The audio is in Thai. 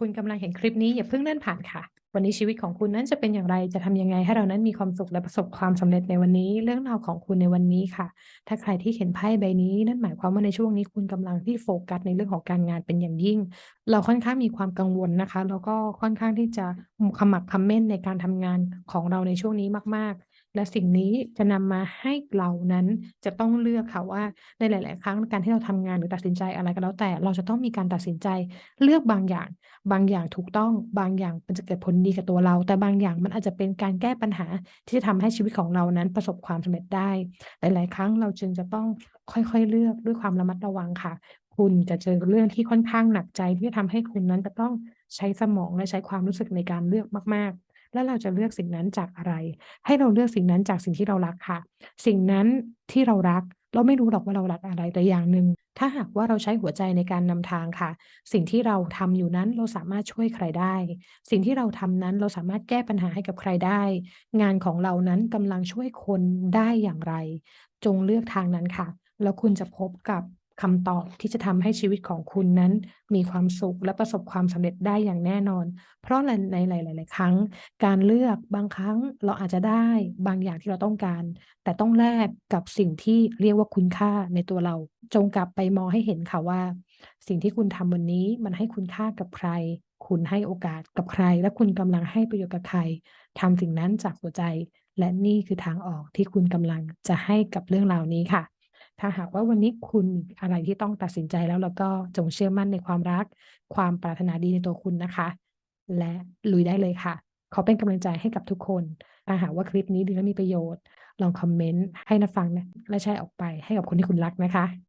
คุณกำลังเห็นคลิปนี้อย่าเพิ่งเลื่อนผ่านค่ะ วันนี้ชีวิตของคุณนั้นจะเป็นอย่างไรจะทำยังไงให้เรานั้นมีความสุขและประสบความสำเร็จในวันนี้ เรื่องราวของคุณในวันนี้ค่ะ ถ้าใครที่เห็นไพ่ใบนี้นั่นหมายความว่าในช่วงนี้คุณกำลังที่โฟกัสในเรื่องของการงานเป็นอย่างยิ่ง เราค่อนข้างมีความกังวลนะคะ แล้วก็ค่อนข้างที่จะขมักเขม้นในการทำงานของเราในช่วงนี้มากๆ และสิ่งนี้จะนำมาให้เรานั้นจะต้องเลือกค่ะว่าในหลาย ๆ ครั้งการที่เราทำงานหรือตัดสินใจอะไรก็แล้วแต่ เราจะต้องมีการตัดสินใจเลือกบางอย่าง บางอย่างถูกต้องบางอย่างมันจะเกิดผลดีกับตัวเรา แต่บางอย่างมันอาจจะเป็นการแก้ปัญหาที่จะทำให้ชีวิตของเรานั้นประสบความสำเร็จได้ หลาย ๆ ครั้งเราจึงจะต้องค่อย ๆ เลือกด้วยความระมัดระวังค่ะ คุณจะเจอเรื่องที่ค่อนข้างหนักใจที่จะทำให้คุณนั้นจะต้องใช้สมองและใช้ความรู้สึกในการเลือกมาก ๆ แล้วเราจะเลือกสิ่งนั้นจากอะไร ให้เราเลือกสิ่งนั้นจากสิ่งที่เรารักค่ะ สิ่งนั้นที่เรารักเราไม่รู้หรอกว่าเรารักอะไรแต่อย่างหนึ่งถ้าหากว่าเราใช้หัวใจในการนำทางค่ะ สิ่งที่เราทำอยู่นั้นเราสามารถช่วยใครได้ สิ่งที่เราทำนั้นเราสามารถแก้ปัญหาให้กับใครได้ งานของเรานั้นกำลังช่วยคนได้อย่างไร จงเลือกทางนั้นค่ะ แล้วคุณจะพบกับ คำตอบที่จะทำให้ชีวิตของคุณนั้น มีความสุขและประสบความสำเร็จได้อย่างแน่นอน เพราะในหลาย ๆ ครั้ง การเลือกบางครั้งเราอาจจะได้บางอย่างที่เราต้องการ แต่ต้องแลกกับสิ่งที่เรียกว่าคุณค่าในตัวเรา จงกลับไปมองให้เห็นค่ะว่า สิ่งที่คุณทำวันนี้มันให้คุณค่ากับใคร คุณให้โอกาสกับใคร และคุณกำลังให้ประโยชน์กับใครทำสิ่งนั้นจากหัวใจ และนี่คือทางออกที่คุณกำลังจะให้กับเรื่องราวนี้ค่ะ ถ้าหากว่าวันนี้คุณมีอะไรที่ต้องตัดสินใจแล้วแล้วก็จงเชื่อมั่นในความรัก ความปรารถนาดีในตัวคุณนะคะ และลุยได้เลยค่ะ ขอเป็นกำลังใจให้กับทุกคนถ้าหากว่าคลิปนี้ดีและมีประโยชน์ ลองคอมเมนต์ให้นับฟังและแชร์ออกไปให้กับคนที่คุณรักนะคะ